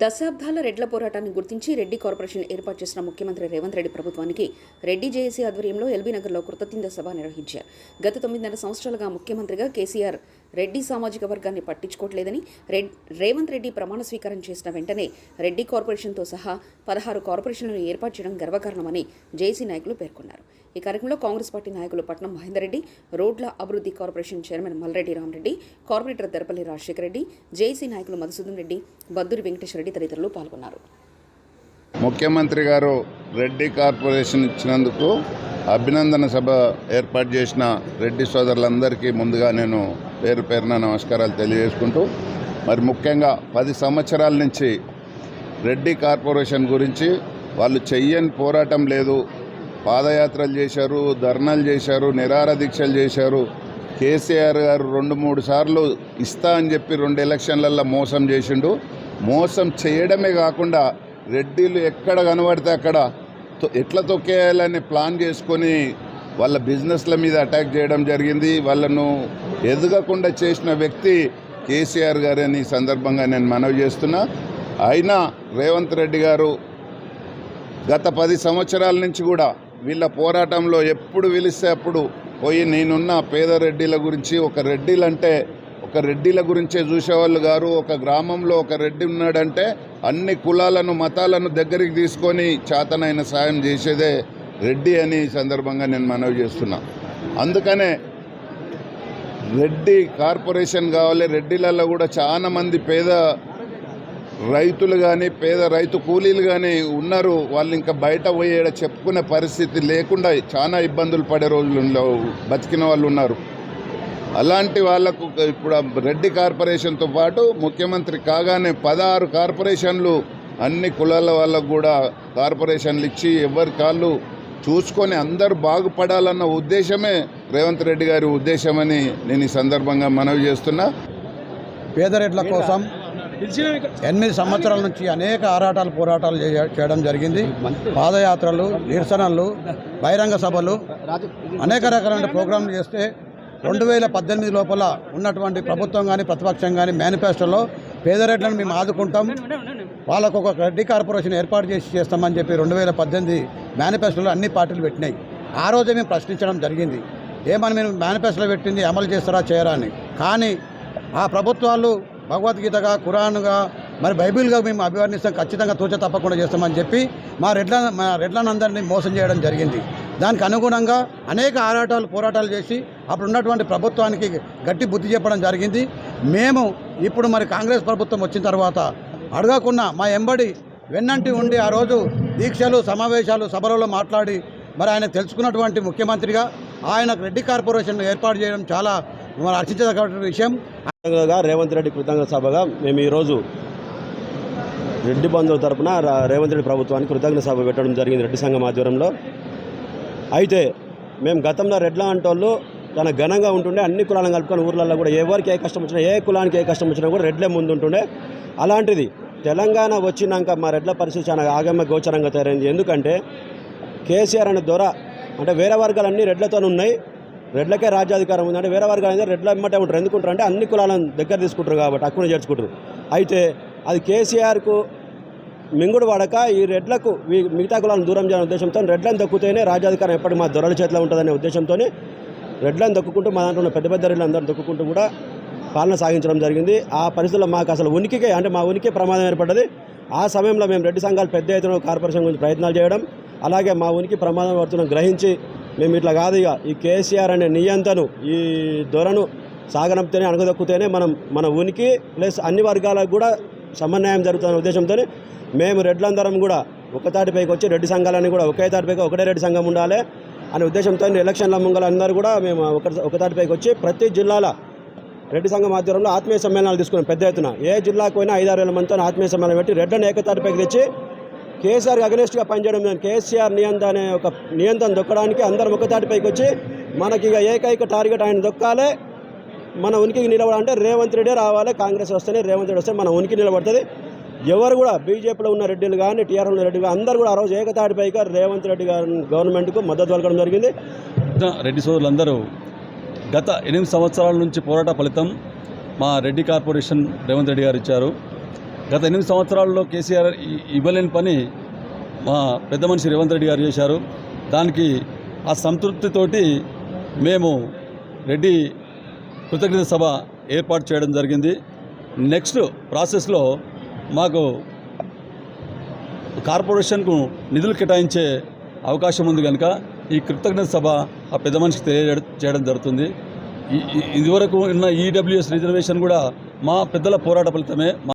దశాబ్దాల రెడ్ల పోరాటాన్ని గుర్తించి రెడ్డి కార్పొరేషన్ ఏర్పాటు చేసిన ముఖ్యమంత్రి రేవంత్ రెడ్డి ప్రభుత్వానికి రెడ్డి జేఏసీ ఆధ్వర్యంలో ఎల్బీ నగర్లో కృతజ్ఞత సభ నిర్వహించారు. గత తొమ్మిదిన్నర సంవత్సరాలుగా ముఖ్యమంత్రిగా కేసీఆర్ రెడ్డి సామాజిక వర్గాన్ని పట్టించుకోవట్లేదని రెడ్ రేవంత్ రెడ్డి ప్రమాణ స్వీకారం చేసిన వెంటనే రెడ్డి కార్పొరేషన్తో సహా పదహారు కార్పొరేషన్లను ఏర్పాటు చేయడం గర్వకారణమని జేసీ నాయకులు పేర్కొన్నారు. ఈ కార్యక్రమంలో కాంగ్రెస్ పార్టీ నాయకులు పట్నం మహేందర్ రెడ్డి రోడ్ల అభివృద్ధి corporation chairman Malreddy Ramreddy corporator Darpalli Rajasekhara Reddy JC నాయకులు మధుసూదన్ రెడ్డి బద్దురి వెంకటేశ్వర రెడ్డి తదితరులు పాల్గొన్నారు. ముఖ్యమంత్రి గారు రెడ్డి కార్పొరేషన్ ఇచ్చినందుకు అభినందన సభ ఏర్పాటు చేసిన రెడ్డి సోదరులందరికీ ముందుగా నేను పేరు పేరున నమస్కారాలు తెలియజేసుకుంటూ మరి ముఖ్యంగా పది సంవత్సరాల నుంచి రెడ్డి కార్పొరేషన్ గురించి వాళ్ళు చెయ్యని పోరాటం లేదు. పాదయాత్రలు చేశారు ధర్నాలు చేశారు నిరార దీక్షలు చేశారు. కేసీఆర్ గారు రెండు మూడు సార్లు ఇస్తా అని చెప్పి రెండు ఎలక్షన్లల్లో మోసం చేసిండు. మోసం చేయడమే కాకుండా రెడ్డిలు ఎక్కడ కనబడితే అక్కడ ఎట్లా తొక్కేయాలని ప్లాన్ చేసుకొని వాళ్ళ బిజినెస్ల మీద అటాక్ చేయడం జరిగింది. వాళ్ళను ఎదగకుండా చేసిన వ్యక్తి కేసీఆర్ గారని ఈ సందర్భంగా నేను మనవి చేస్తున్నా. అయినా రేవంత్ రెడ్డి గారు గత పది సంవత్సరాల నుంచి కూడా వీళ్ళ పోరాటంలో ఎప్పుడు పిలిస్తే అప్పుడు పోయి నేనున్న పేద రెడ్డిల గురించి ఒక రెడ్డిలంటే ఒక రెడ్డిల గురించే చూసేవాళ్ళు గారు ఒక గ్రామంలో ఒక రెడ్డి ఉన్నాడంటే అన్ని కులాలను మతాలను దగ్గరికి తీసుకొని చేతనైన సాయం చేసేదే రెడ్డి అని ఈ సందర్భంగా నేను మనవి చేస్తున్నా. అందుకనే రెడ్డి కార్పొరేషన్ కావాలి రెడ్డిలలో కూడా చాలా మంది పేద రైతులు కానీ పేద రైతు కూలీలు కానీ ఉన్నారు. వాళ్ళు ఇంకా బయట పోయేట చెప్పుకునే పరిస్థితి లేకుండా చాలా ఇబ్బందులు పడే రోజులు బతికిన వాళ్ళు ఉన్నారు. అలాంటి వాళ్ళకు ఇప్పుడు రెడ్డి కార్పొరేషన్తో పాటు ముఖ్యమంత్రి కాగానే పదహారు కార్పొరేషన్లు అన్ని కులాల వాళ్ళకు కూడా కార్పొరేషన్లు ఇచ్చి ఎవరి కాళ్ళు చూసుకొని అందరూ బాగుపడాలన్న ఉద్దేశమే రేవంత్ రెడ్డి గారి ఉద్దేశమని నేను ఈ సందర్భంగా మనవి చేస్తున్నా. పేదరెడ్ల కోసం ఎనిమిది సంవత్సరాల నుంచి అనేక ఆరాటాలు పోరాటాలు చేయ- చేయడం జరిగింది. పాదయాత్రలు నిరసనలు బహిరంగ సభలు అనేక రకాలైన ప్రోగ్రాంలు చేస్తే రెండు వేల పద్దెనిమిది లోపల ఉన్నటువంటి ప్రభుత్వం కానీ ప్రతిపక్షం కానీ మేనిఫెస్టోలో పేదరెడ్లను మేము ఆదుకుంటాం. వాళ్ళకు ఒక రెడ్డి కార్పొరేషన్ ఏర్పాటు చేసి చేస్తామని చెప్పి రెండు వేల పద్దెనిమిది మేనిఫెస్టోలో అన్ని పార్టీలు పెట్టినాయి. ఆ రోజే మేము ప్రశ్నించడం జరిగింది. ఏమని మేము మేనిఫెస్టోలో పెట్టింది అమలు చేస్తారా చేయరా అని. కానీ ఆ ప్రభుత్వాలు భగవద్గీతగా ఖురాన్గా మరి బైబిల్గా మేము అభివర్ణిస్తాం ఖచ్చితంగా తూచ తప్పకుండా చేస్తామని చెప్పి మా రెడ్ల మా రెడ్లనందరినీ మోసం చేయడం జరిగింది. దానికి అనుగుణంగా అనేక ఆరాటాలు పోరాటాలు చేసి అప్పుడు ఉన్నటువంటి ప్రభుత్వానికి గట్టి బుద్ధి చెప్పడం జరిగింది. మేము ఇప్పుడు మరి కాంగ్రెస్ ప్రభుత్వం వచ్చిన తర్వాత అడగకుండా మా ఎంబడి వెన్నంటి ఉండి ఆ రోజు దీక్షలు సమావేశాలు సభలలో మాట్లాడి మరి ఆయన తెలుసుకున్నటువంటి ముఖ్యమంత్రిగా ఆయనకు రెడ్డి కార్పొరేషన్ ఏర్పాటు చేయడం చాలా మరి హర్షించదగ్గ విషయం. రేవంత్ రెడ్డి కృతజ్ఞత సభగా మేము ఈరోజు రెడ్డి బంధువుల తరపున రేవంత్ రెడ్డి ప్రభుత్వానికి కృతజ్ఞత సభ పెట్టడం జరిగింది రెడ్డి సంఘం ఆధ్వర్యంలో. అయితే మేము గతంలో రెడ్ల అంటోళ్ళు చాలా ఘనంగా ఉంటుండే అన్ని కులాలను కలుపుకొని ఊర్లలో కూడా ఎవరికి ఏ కష్టం వచ్చినా ఏ కులానికి ఏ కష్టం వచ్చినా కూడా రెడ్లే ముందు ఉంటుండే అలాంటిది తెలంగాణ వచ్చినాక మా రెడ్ల పరిస్థితి చాలా ఆగమ్య గోచరంగా తయారైంది. ఎందుకంటే కేసీఆర్ అనే దొర అంటే వేరే వర్గాలన్నీ రెడ్లతో ఉన్నాయి. రెడ్లకే రాజ్యాధికారం ఉంది. అంటే వేరే వర్గాలు అయితే రెడ్ల ఎమ్మటే ఉంటారు. ఎందుకుంటారు అంటే అన్ని కులాలను దగ్గర తీసుకుంటారు కాబట్టి అక్కడ చేర్చుకుంటారు. అయితే అది కేసీఆర్కు మింగుడు వాడక ఈ రెడ్లకు మిగతా కులాలను దూరం చేయాలనే ఉద్దేశంతో రెడ్లను దక్కుతేనే రాజ్యాధికారం ఎప్పటికీ మా దొరల చేతిలో ఉంటుందనే ఉద్దేశంతో రెడ్లను దక్కుకుంటూ మా దాంట్లో ఉన్న పెద్ద పెద్ద రెడ్లు అందరూ దక్కుకుంటూ కూడా పాలన సాగించడం జరిగింది. ఆ పరిస్థితుల్లో మాకు అసలు ఉనికికే అంటే మా ఉనికి ప్రమాదం ఏర్పడ్డది. ఆ సమయంలో మేము రెడ్డి సంఘాలు పెద్ద ఎత్తున కార్పొరేషన్ గురించి ప్రయత్నాలు చేయడం అలాగే మా ఉనికి ప్రమాదం పడుతున్నాం గ్రహించి మేము ఇట్లా కాదు ఇక ఈ కేసీఆర్ అనే నియంతను ఈ దొరను సాగనంపితేనే అణగదొక్కుతేనే మనం మన ఉనికి ప్లస్ అన్ని వర్గాలకు కూడా సమన్వయం జరుగుతున్న ఉద్దేశంతో మేము రెడ్లందరం కూడా ఒకతాటిపైకి వచ్చి రెడ్డి సంఘాలని కూడా ఒకే తాటిపైకి ఒకటే రెడ్డి సంఘం ఉండాలి అనే ఉద్దేశంతో ఎలక్షన్ల ముంగల అందరూ కూడా మేము ఒక ఒకతాటిపైకి వచ్చి ప్రతి జిల్లాల రెడ్డి సంఘం ఆధ్వర్యంలో ఆత్మీయ సమ్మేళనాలు తీసుకున్నాం పెద్ద ఎత్తున. ఏ జిల్లాకు పోయినా ఐదారు వేల మందితో ఆత్మీయ సమ్మేళనం పెట్టి రెడ్డిని ఏకతాటిపైకి తెచ్చి కేసీఆర్ అగనెస్ట్గా పనిచేయడం నేను కేసీఆర్ నియంత్రణ అనే ఒక నియంత్రణ దొక్కడానికి అందరం ఒక తాటిపైకి వచ్చి మనకి ఇక ఏకైక టార్గెట్ ఆయన దొక్కాలే. మన ఉనికికి నిలబడాలంటే రేవంత్ రెడ్డి రావాలి కాంగ్రెస్ వస్తేనే రేవంత్ రెడ్డి వస్తే మన ఉనికి నిలబడుతుంది. ఎవరు కూడా బీజేపీలో ఉన్న రెడ్డిలు కానీ టీఆర్ఎల్ ఉన్న రెడ్డి కానీ అందరూ కూడా ఆ రోజు ఏకతాటిపైగా రేవంత్ రెడ్డి గారి గవర్నమెంట్కు మద్దతు పలకడం జరిగింది. రెడ్డి సోదరులందరూ గత ఎనిమిది సంవత్సరాల నుంచి పోరాట ఫలితం మా రెడ్డి కార్పొరేషన్ రేవంత్ రెడ్డి గారు ఇచ్చారు. గత ఎనిమిది సంవత్సరాల్లో కేసీఆర్ ఇవ్వలేని పని మా పెద్ద మనిషి రేవంత్ రెడ్డి గారు చేశారు. దానికి ఆ సంతృప్తితోటి మేము రెడ్డి కృతజ్ఞత సభ ఏర్పాటు చేయడం జరిగింది. నెక్స్ట్ ప్రాసెస్లో మాకు కార్పొరేషన్కు నిధులు కేటాయించే అవకాశం ఉంది కనుక ఈ కృతజ్ఞత సభ ఆ పెద్ద మనిషికి తెలియజేయడం చేయడం జరుగుతుంది. ఈ- ఇదివరకు ఉన్న ఈడబ్ల్యూఎస్ రిజర్వేషన్ కూడా మా పెద్దల పోరాట ఫలితమే.